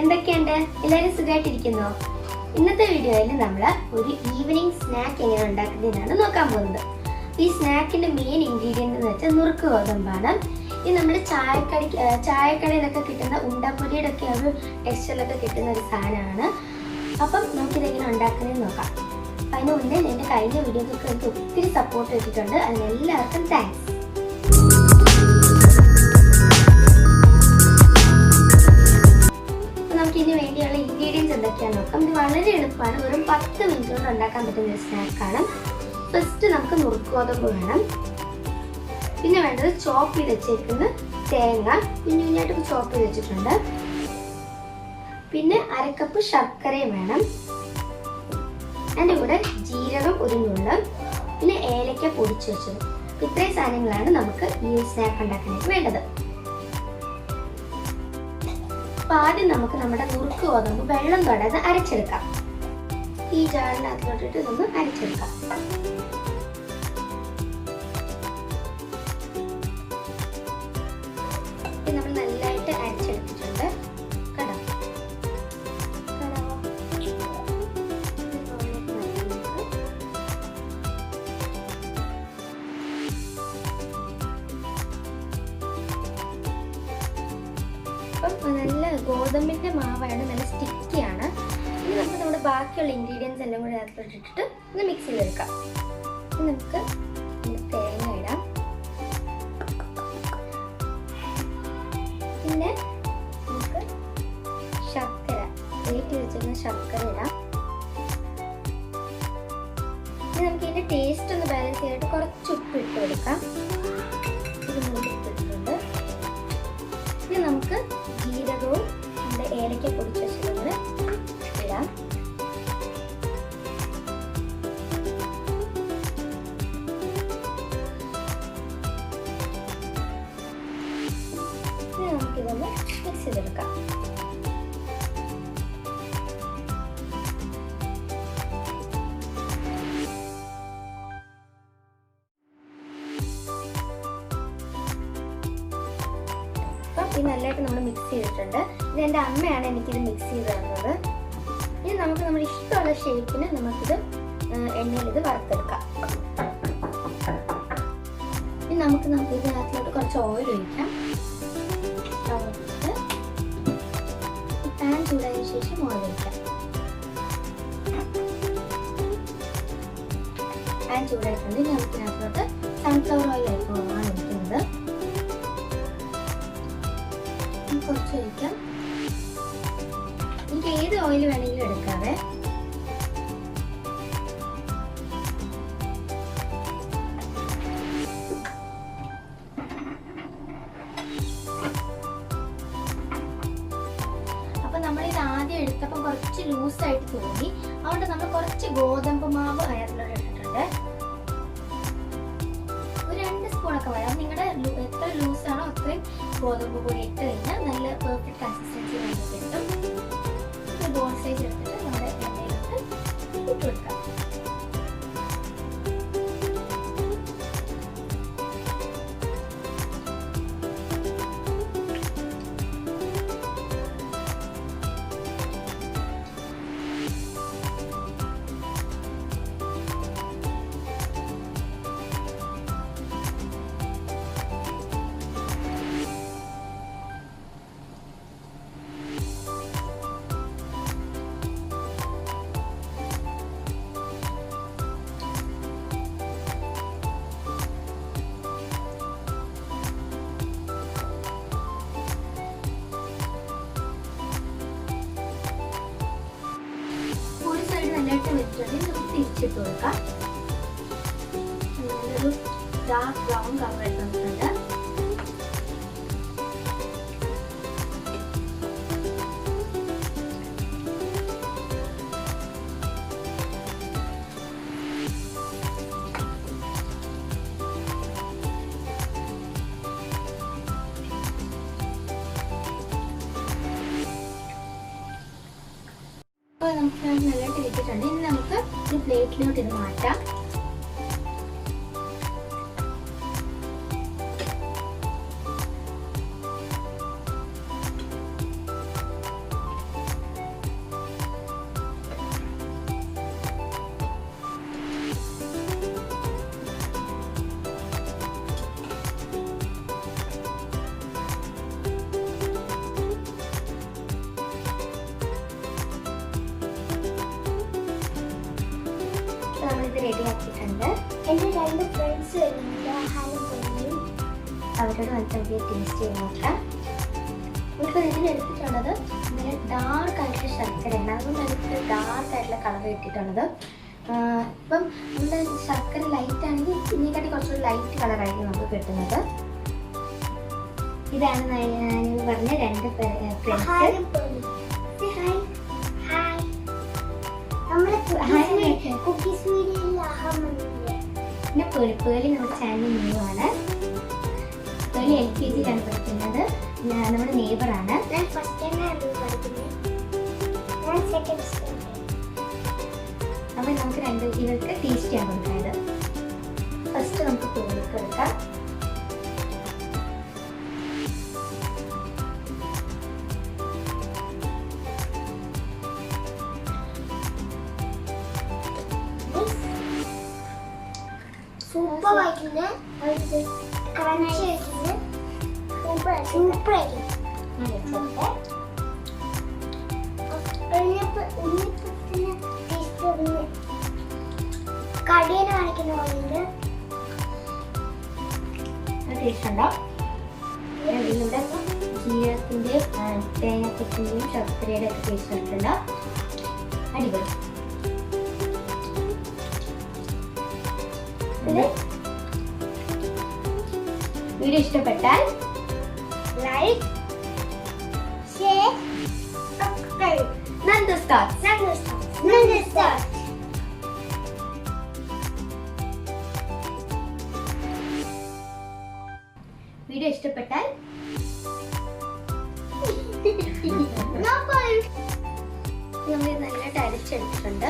എന്തൊക്കെയുണ്ട്? എല്ലാവരും സുഖമായിട്ടിരിക്കുന്നോ ഇന്നത്തെ വീഡിയോയിൽ നമ്മൾ ഒരു ഈവനിങ് സ്നാക്ക് എങ്ങനെ ഉണ്ടാക്കുന്നതിനാണ് നോക്കാൻ പോകുന്നത്. ഈ സ്നാക്കിന്റെ മെയിൻ ഇൻഗ്രീഡിയന്റ് എന്ന് വെച്ചാൽ നുറുക്ക് ഗോതമ്പാണ്. ഇത് നമ്മൾ ചായക്കടി ചായക്കടയിലൊക്കെ കിട്ടുന്ന ഉണ്ടപ്പൊടിയുടെ ഒക്കെ ഒരു ടെക്സ്ചറിലൊക്കെ കിട്ടുന്ന ഒരു സാധനമാണ്. അപ്പം നമുക്കിത് എങ്ങനെ ഉണ്ടാക്കുന്നതെന്ന് നോക്കാം. അതിന് മുന്നേ എന്റെ കഴിഞ്ഞ വീഡിയോസൊക്കെ എനിക്ക് ഒത്തിരി സപ്പോർട്ട് വെച്ചിട്ടുണ്ട്. അതിന് എല്ലാവർക്കും താങ്ക്സ് ഉണ്ടാക്കാൻ പറ്റുന്ന ഒരു സ്നാക്കാണ്. ഫസ്റ്റ് നമുക്ക് മുറുക്കോതമ്പ് വേണം. പിന്നെ വേണ്ടത് ചോപ്പ് ചെയ്ത് വെച്ചേക്കുന്ന തേങ്ങ. കുഞ്ഞു കുഞ്ഞായിട്ട് ചോപ്പ് ചെയ്ത് വെച്ചിട്ടുണ്ട്. പിന്നെ അരക്കപ്പ് ശർക്കരയും വേണം. അതിന്റെ കൂടെ ജീരകം ഒരു നുള്ള്. പിന്നെ ഏലക്ക പൊടിച്ചു വെച്ചത്. ഇത്രയും സാധനങ്ങളാണ് നമുക്ക് ഈ സ്നാക്ക് ഉണ്ടാക്കാനായിട്ട് വേണ്ടത്. അപ്പൊ ആദ്യം നമുക്ക് നമ്മുടെ നുറുക്ക് ഗോതമ്പ് വെള്ളം തൊടാതെ അരച്ചെടുക്കാം. ഈ ജാറിനകത്തോട്ടിട്ട് ഇതൊന്ന് അരച്ചെടുക്കാം. നമ്മൾ നല്ലതായിട്ട് അരച്ചെടുത്തിട്ടുണ്ട്. അപ്പം നല്ല ഗോതമ്പിന്റെ മാവാണ് നല്ല സ്റ്റിക്കിയാണ് ഇനി നമുക്ക് നമ്മുടെ ബാക്കിയുള്ള ഇൻഗ്രീഡിയൻസ് എല്ലാം കൂടി അതിലോട്ട് ഇട്ടിട്ട് ഒന്ന് മിക്സ് ചെയ്തെടുക്കാം. ഇനി നമുക്ക് തേങ്ങ ഇടാം. പിന്നെ നമുക്ക് ശർക്കര വീട്ടിൽ വെച്ചിരുന്ന ശർക്കര ഇടാം. ഇനി നമുക്ക് ഇതിന്റെ ടേസ്റ്റ് ഒന്ന് ബാലൻസ് ചെയ്തിട്ട് കുറച്ച് ഉപ്പ് ഇട്ട് കൊടുക്കാം. ഇത് മൂന്ന് ഇട്ടിട്ടുണ്ട്. ഇനി നമുക്ക് ജീരകവും നമ്മുടെ ഏലക്ക പൊടിച്ച കൂടെ ഇടാം മിക്സ് ഇത് നല്ലതായിട്ട് നമ്മൾ മിക്സ് ചെയ്തിട്ടുണ്ട്. ഇത് എന്റെ അമ്മയാണ് എനിക്കിത് മിക്സ് ചെയ്ത് തന്നത്. നമുക്ക് നമ്മുടെ ഇഷ്ടമുള്ള ഷേപ്പിന് നമുക്കിത് എണ്ണയിൽ ഇത് വറുത്തെടുക്കാം. ഇനി നമുക്ക് നമുക്ക് ഇതിനകത്തോട്ട് കുറച്ച് ഓയിൽ ഒഴിക്കാം. പാൻ ചൂടായതിനു ശേഷം ഓയിൽ ഒഴിക്കാം. പാൻ ചൂടായിട്ടുണ്ട്. ഇനി നമുക്ക് ഇതിനകത്തോട്ട് സൺഫ്ലവർ ഓയിൽ ആണ് ഒഴിക്കുന്നത് കുറച്ച് ഒഴിക്കാം. നമുക്ക് ഏത് ഓയിൽ വേണമെങ്കിലും എടുക്കാവേ? ഇത് ആദ്യം എടുത്തപ്പോൾ കുറച്ച് ലൂസായിട്ട് തോന്നി അതുകൊണ്ട് നമ്മൾ കുറച്ച് ഗോതമ്പ് മാവ് അതിലോട്ട് ഇട്ടിട്ടുണ്ട്. ഒരു രണ്ട് സ്പൂണൊക്കെ വരാം നിങ്ങളുടെ എത്ര ലൂസാണോ അത്രയും ഗോതമ്പ് പൊടി ഇട്ട് ഇട്ട് നല്ലൊരു ഡാർക്ക് ബ്രൗൺ കളർ അപ്പോൾ നമുക്ക് നല്ലതായിട്ട് കിട്ടിയിട്ടുണ്ട് ഇനി നമുക്ക് ഒരു പ്ലേറ്റിലോട്ട് ഇത് മാറ്റാം. ഇത് റെഡി ആക്കിയിട്ടുണ്ട്. എന്റെ രണ്ട് ഫ്രണ്ട്സ് വരുന്നുണ്ട്. ഹാനും പൊന്നിയും അവരോട് വന്നിട്ട് ടേസ്റ്റ് ചെയ്ത് നോക്കാം. ഇപ്പോൾ ഇതിന് എടുത്തിട്ടുള്ളത് ഇങ്ങനെ ഡാർക്ക് ആയിട്ടുള്ള ശർക്കരയാണ് അതുകൊണ്ട് എനിക്ക് ഡാർക്ക് ആയിട്ടുള്ള കളർ കിട്ടിയിട്ടുള്ളത്. ഇപ്പം നമ്മുടെ ശർക്കര ലൈറ്റ് ആണെങ്കിൽ ഇതിനെക്കാട്ടി കുറച്ചുകൂടി ലൈറ്റ് കളറായിരിക്കും നമുക്ക് കിട്ടുന്നത്. ഇതാണ് ഞാൻ പറഞ്ഞ രണ്ട് ഫ്രണ്ട്സ് പിന്നെ നമ്മുടെ ചാനൽ നിന്നുമാണ് തൊലി എൽ കെ ജിയിലാണ് പഠിക്കുന്നത് നമ്മുടെ നെയ്ബറാണ് സ്റ്റാൻഡേർഡ് നമുക്ക് രണ്ട് ഇവർക്ക് ടേസ്റ്റ് ചെയ്യാൻ ആയിട്ടുണ്ട് ക്രഞ്ചി ആയിട്ടുണ്ട് സൂപ്പർ ഒന്ന് കടയിൽ കാണിക്കുന്ന പോലെയുണ്ട്. ടേസ്റ്റ് ഉണ്ടോ? ഇതിലൂടെ ജീരകത്തിന്റെയും തേങ്ങത്തിന്റെയും ശർക്കരയുടെ ഒക്കെ ടേസ്റ്റ് വന്നിട്ടുണ്ട് അടിപൊളി. ഇത് വീഡിയോ ഇഷ്ടപ്പെട്ടാൽ ലൈക്ക് ഷെയർ നന്ദസ്കാർ. നന്ദസ്കാർ. നന്ദി സ്റ്റാർ നന്ദി സ്റ്റാർ വീഡിയോ ഇഷ്ടപ്പെട്ടാൽ നമ്മൾ നല്ലതായിട്ട് അരിച്ചെടുത്തിട്ടുണ്ട്